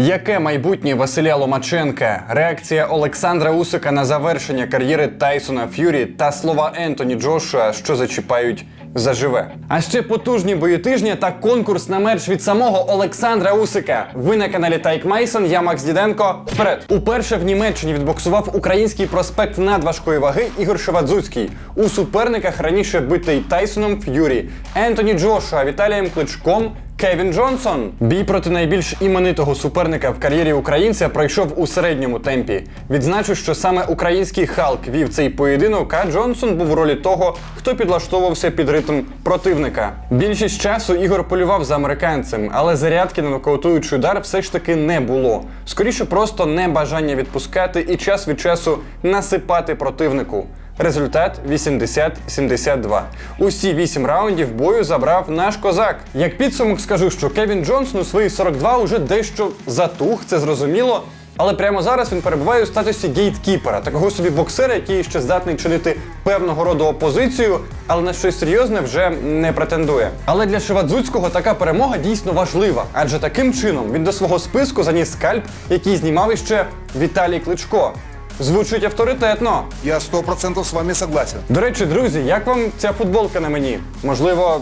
Яке майбутнє Василя Ломаченка, реакція Олександра Усика на завершення кар'єри Тайсона Ф'юрі та слова Ентоні Джошуа, що зачіпають заживе. А ще потужні бої тижня та конкурс на мерч від самого Олександра Усика. Ви на каналі Тайк Майсон, я Макс Діденко. Вперед! Уперше в Німеччині відбоксував український проспект надважкої ваги Ігор Шевадзуцький. У суперниках раніше битий Тайсоном Ф'юрі, Ентоні Джошуа, Віталієм Кличком. Кевін Джонсон. Бій проти найбільш іменитого суперника в кар'єрі українця пройшов у середньому темпі. Відзначу, що саме український Халк вів цей поєдинок, а Джонсон був у ролі того, хто підлаштовувався під ритм противника. Більшість часу Ігор полював за американцем, але зарядки на нокаутуючий удар все ж таки не було. Скоріше просто небажання відпускати і час від часу насипати противнику. Результат 80-72. Усі вісім раундів бою забрав наш козак. Як підсумок скажу, що Кевін Джонсон у свої 42 уже дещо затух, це зрозуміло. Але прямо зараз він перебуває у статусі гейткіпера, такого собі боксера, який ще здатний чинити певного роду опозицію, але на щось серйозне вже не претендує. Але для Шевадзуцького така перемога дійсно важлива, адже таким чином він до свого списку заніс скальп, який знімав іще Віталій Кличко. Звучить авторитетно. Я 100% з вами согласен. До речі, друзі, як вам ця футболка на мені? Можливо,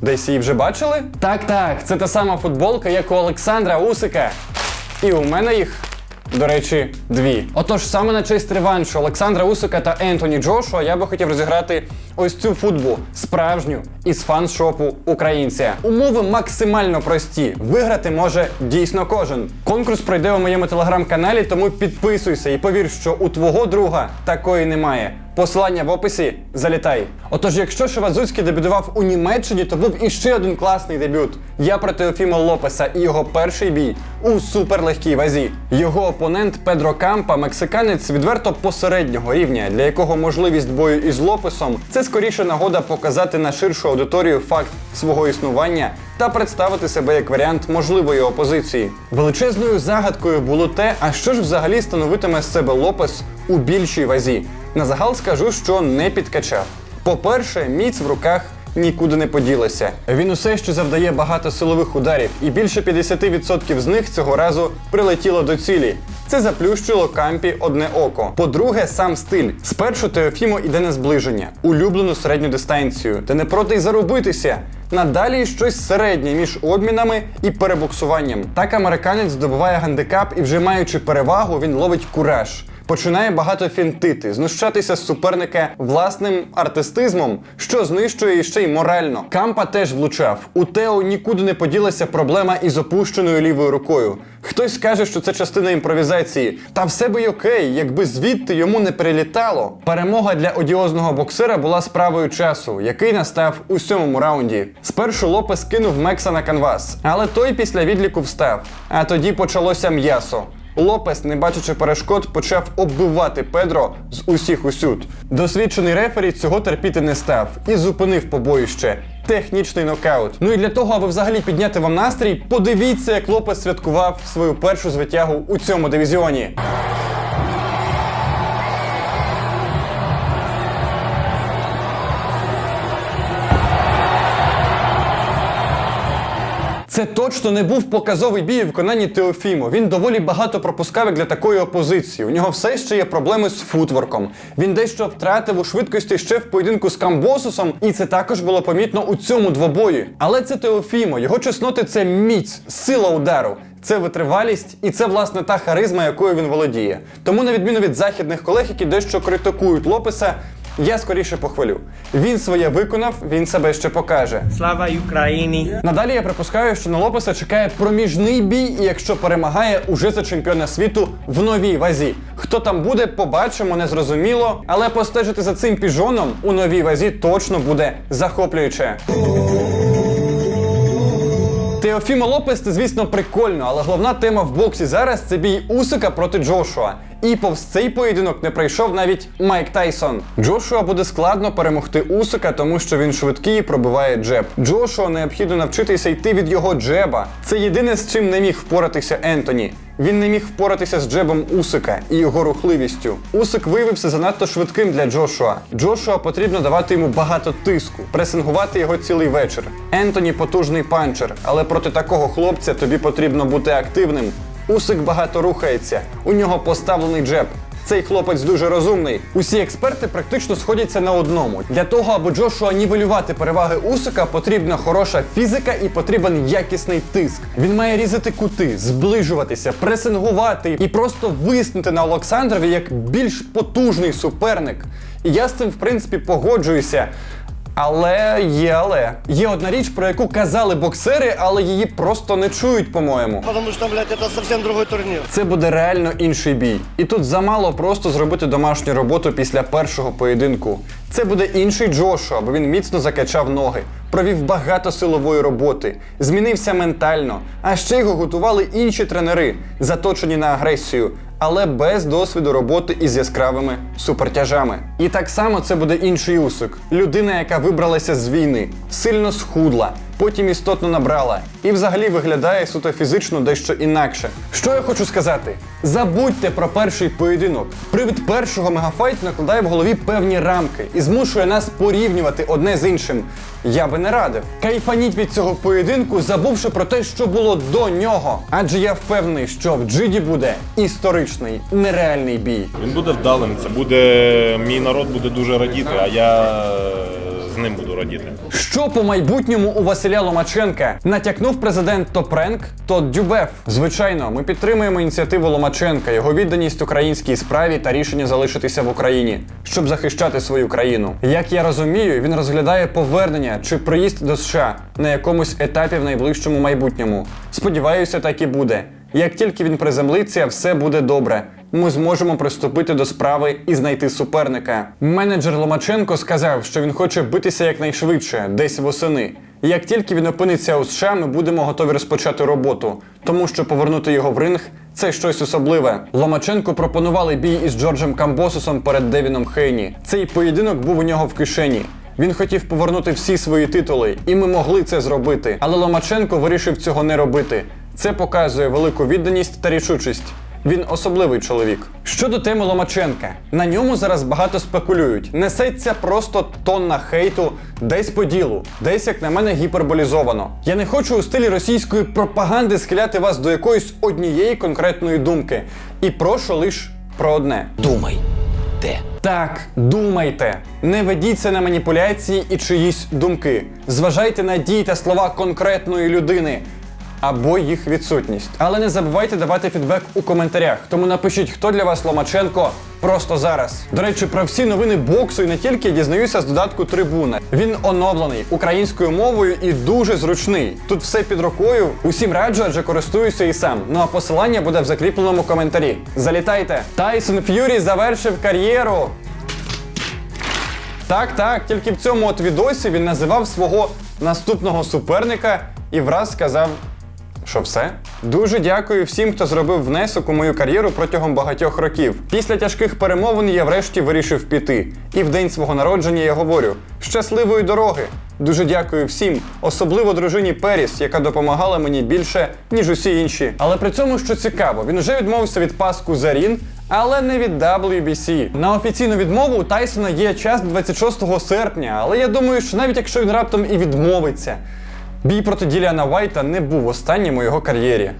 десь її вже бачили? Так, так, це та сама футболка, як у Олександра Усика. І у мене їх. До речі, дві. Отож, саме на честь реваншу Олександра Усика та Ентоні Джошуа я би хотів розіграти ось цю футбу справжню із фан-шопу українця. Умови максимально прості. Виграти може дійсно кожен. Конкурс пройде у моєму телеграм-каналі, тому підписуйся і повір, що у твого друга такої немає. Посилання в описі залітай. Отож, якщо Шевазуцький дебютував у Німеччині, то був іще один класний дебют. Я про Теофіма Лопеса і його перший бій у суперлегкій вазі. Його опонент Педро Кампа, мексиканець відверто посереднього рівня, для якого можливість бою із Лопесом це скоріше нагода показати на ширшу аудиторію факт свого існування та представити себе як варіант можливої опозиції. Величезною загадкою було те, а що ж взагалі становитиме з себе Лопес у більшій вазі. На загал скажу, що не підкачав. По-перше, міць в руках нікуди не поділася. Він усе ще завдає багато силових ударів, і більше 50% з них цього разу прилетіло до цілі. Це заплющило кампі одне око. По-друге, сам стиль. Спершу Теофімо іде на зближення, улюблену середню дистанцію, та не проти й зарубитися. Надалі щось середнє між обмінами і перебуксуванням. Так американець здобуває гандикап і, вже маючи перевагу, він ловить кураж. Починає багато фінтити, знущатися з суперника власним артистизмом, що знищує іще й морально. Кампа теж влучав. У Тео нікуди не поділася проблема із опущеною лівою рукою. Хтось скаже, що це частина імпровізації. Та все би й окей, якби звідти йому не прилітало. Перемога для одіозного боксера була справою часу, який настав у сьомому раунді. Спершу Лопес кинув Мекса на канвас, але той після відліку встав. А тоді почалося м'ясо. Лопес, не бачачи перешкод, почав оббивати Педро з усіх усюд. Досвідчений рефері цього терпіти не став і зупинив побоїще. Технічний нокаут. Ну і для того, аби взагалі підняти вам настрій, подивіться, як Лопес святкував свою першу звитягу у цьому дивізіоні. Це точно не був показовий бій у виконанні Теофімо. Він доволі багато пропускав для такої опозиції. У нього все ще є проблеми з футворком. Він дещо втратив у швидкості ще в поєдинку з Камбосусом, і це також було помітно у цьому двобої. Але це Теофімо, його чесноти це міць, сила удару. Це витривалість і це власне та харизма, якою він володіє. Тому, на відміну від західних колег, які дещо критикують Лопеса, я скоріше похвалю. Він своє виконав, він себе ще покаже. Слава Україні! Надалі я припускаю, що на Лопеса чекає проміжний бій, і якщо перемагає, уже за чемпіона світу в новій вазі. Хто там буде, побачимо, незрозуміло. Але постежити за цим піжоном у новій вазі точно буде захоплююче. Теофімо Лопес це, звісно, прикольно, але головна тема в боксі зараз це бій Усика проти Джошуа. І повз цей поєдинок не прийшов навіть Майк Тайсон. Джошуа буде складно перемогти Усика, тому що він швидкий і пробиває джеб. Джошуа необхідно навчитися йти від його джеба. Це єдине, з чим не міг впоратися Ентоні. Він не міг впоратися з джебом Усика і його рухливістю. Усик виявився занадто швидким для Джошуа. Джошуа потрібно давати йому багато тиску, пресингувати його цілий вечір. Ентоні потужний панчер, але проти такого хлопця тобі потрібно бути активним. Усик багато рухається, у нього поставлений джеб. Цей хлопець дуже розумний. Усі експерти практично сходяться на одному. Для того, аби Джошуа нівелювати переваги Усика, потрібна хороша фізика і потрібен якісний тиск. Він має різати кути, зближуватися, пресингувати і просто виснути на Олександрові як більш потужний суперник. І я з цим, в принципі, погоджуюся. Але є але. Є одна річ, про яку казали боксери, але її просто не чують, по-моєму. Потому что, блядь, это совсем другой турнир. Це буде реально інший бій. І тут замало просто зробити домашню роботу після першого поєдинку. Це буде інший Джошуа, бо він міцно закачав ноги, провів багато силової роботи, змінився ментально. А ще його готували інші тренери, заточені на агресію, але без досвіду роботи із яскравими супертяжами. І так само це буде інший Усик. Людина, яка вибралася з війни, сильно схудла, потім істотно набрала і взагалі виглядає суто фізично дещо інакше. Що я хочу сказати? Забудьте про перший поєдинок. Привід першого мегафайту накладає в голові певні рамки і змушує нас порівнювати одне з іншим. Я би не радив. Кайфаніть від цього поєдинку, забувши про те, що було до нього. Адже я впевнений, що в Джиді буде історичний, нереальний бій. Він буде вдалим. Це буде мій народ буде дуже радіти, а я з ним буду радіти. Що по майбутньому у Василя Ломаченка натякнув президент то Пренк, то Дюбеф. Звичайно, ми підтримуємо ініціативу Ломаченка, його відданість українській справі та рішення залишитися в Україні, щоб захищати свою країну. Як я розумію, він розглядає повернення чи приїзд до США на якомусь етапі в найближчому майбутньому. Сподіваюся, так і буде. Як тільки він приземлиться, все буде добре. Ми зможемо приступити до справи і знайти суперника. Менеджер Ломаченко сказав, що він хоче битися якнайшвидше, десь восени. Як тільки він опиниться у США, ми будемо готові розпочати роботу, тому що повернути його в ринг це щось особливе. Ломаченко пропонували бій із Джорджем Камбосусом перед Девіном Хейні. Цей поєдинок був у нього в кишені. Він хотів повернути всі свої титули, і ми могли це зробити. Але Ломаченко вирішив цього не робити. Це показує велику відданість та рішучість. Він особливий чоловік. Щодо теми Ломаченка, на ньому зараз багато спекулюють. Несеться просто тонна хейту, десь по ділу, десь, як на мене, гіперболізовано. Я не хочу у стилі російської пропаганди схиляти вас до якоїсь однієї конкретної думки. І прошу лиш про одне. Думай, де? Так, думайте, не ведіться на маніпуляції і чиїсь думки. Зважайте на дії та слова конкретної людини. Або їх відсутність. Але не забувайте давати фідбек у коментарях. Тому напишіть, хто для вас Ломаченко просто зараз. До речі, про всі новини боксу і не тільки дізнаюся з додатку Трибуна. Він оновлений українською мовою і дуже зручний. Тут все під рукою. Усім раджу, адже користуюся і сам. Ну а посилання буде в закріпленому коментарі. Залітайте! Тайсон Ф'юрі завершив кар'єру. Так, так, тільки в цьому от відосі він називав свого наступного суперника і враз сказав, що все. Дуже дякую всім, хто зробив внесок у мою кар'єру протягом багатьох років. Після тяжких перемовин я врешті вирішив піти. І в день свого народження я говорю: щасливої дороги! Дуже дякую всім, особливо дружині Періс, яка допомагала мені більше, ніж усі інші. Але при цьому, що цікаво, він вже відмовився від паску Зарін, але не від WBC. На офіційну відмову у Тайсона є час 26 серпня, але я думаю, що навіть якщо він раптом і відмовиться, бій проти Діліана Вайта не був останнім у його кар'єрі.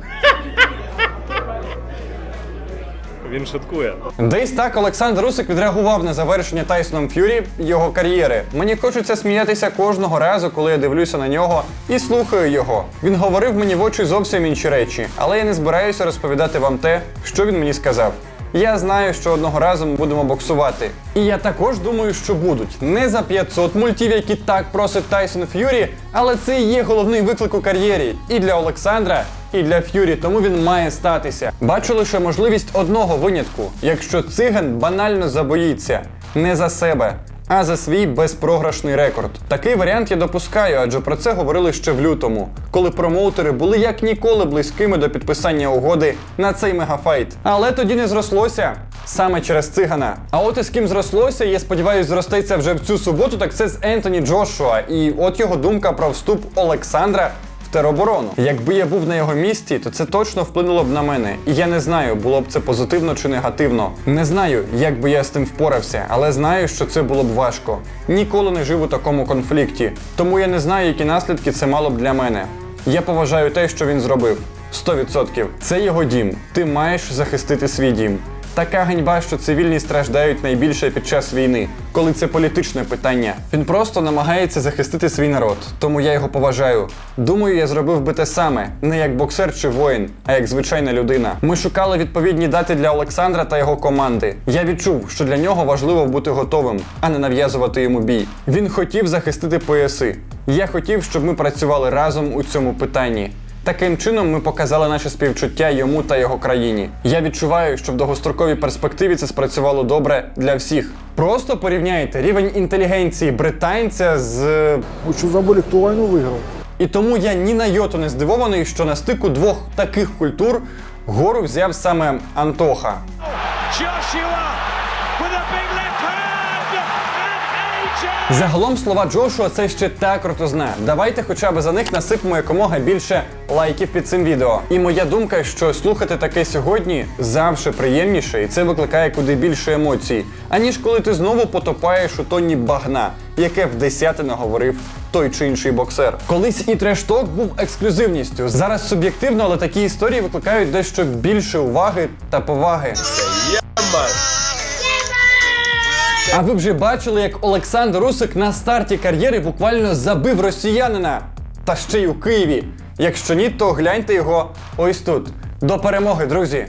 Він шуткує. Десь так Олександр Русик відреагував на завершення Тайсоном Ф'юрі його кар'єри. Мені хочеться сміятися кожного разу, коли я дивлюся на нього і слухаю його. Він говорив мені в очі зовсім інші речі, але я не збираюся розповідати вам те, що він мені сказав. Я знаю, що одного разу ми будемо боксувати. І я також думаю, що будуть. Не за 500 мультів, які так просить Тайсон Ф'юрі, але це і є головний виклик у кар'єрі і для Олександра, і для Ф'юрі, тому він має статися. Бачу лише можливість одного винятку, якщо циган банально забоїться не за себе. А за свій безпрограшний рекорд. Такий варіант я допускаю, адже про це говорили ще в лютому, коли промоутери були як ніколи близькими до підписання угоди на цей мегафайт. Але тоді не зрослося саме через цигана. А от із ким зрослося, я сподіваюся, зростеться вже в цю суботу, так це з Ентоні Джошуа. І от його думка про вступ Олександра тероборону. Якби я був на його місці, то це точно вплинуло б на мене. І я не знаю, було б це позитивно чи негативно. Не знаю, як би я з тим впорався, але знаю, що це було б важко. Ніколи не жив у такому конфлікті, тому я не знаю, які наслідки це мало б для мене. Я поважаю те, що він зробив. 100%. Це його дім. Ти маєш захистити свій дім. Така ганьба, що цивільні страждають найбільше під час війни, коли це політичне питання. Він просто намагається захистити свій народ, тому я його поважаю. Думаю, я зробив би те саме, не як боксер чи воїн, а як звичайна людина. Ми шукали відповідні дати для Олександра та його команди. Я відчув, що для нього важливо бути готовим, а не нав'язувати йому бій. Він хотів захистити пояси. Я хотів, щоб ми працювали разом у цьому питанні. Таким чином ми показали наше співчуття йому та його країні. Я відчуваю, що в довгостроковій перспективі це спрацювало добре для всіх. Просто порівняйте рівень інтелігенції британця з. Вы что забыли, кто войну выиграл? І тому я ні на йоту не здивований, що на стику двох таких культур гору взяв саме Антоха. Joshua Загалом слова Джошуа це ще та крутозна. Давайте хоча б за них насипемо якомога більше лайків під цим відео. І моя думка, що слухати таке сьогодні завжди приємніше, і це викликає куди більше емоцій, аніж коли ти знову потопаєш у тонні багна, яке в десяти наговорив той чи інший боксер. Колись і трешток був ексклюзивністю. Зараз суб'єктивно, але такі історії викликають дещо більше уваги та поваги. А ви вже бачили, як Олександр Русик на старті кар'єри буквально забив росіянина. Та ще й у Києві. Якщо ні, то гляньте його ось тут. До перемоги, друзі!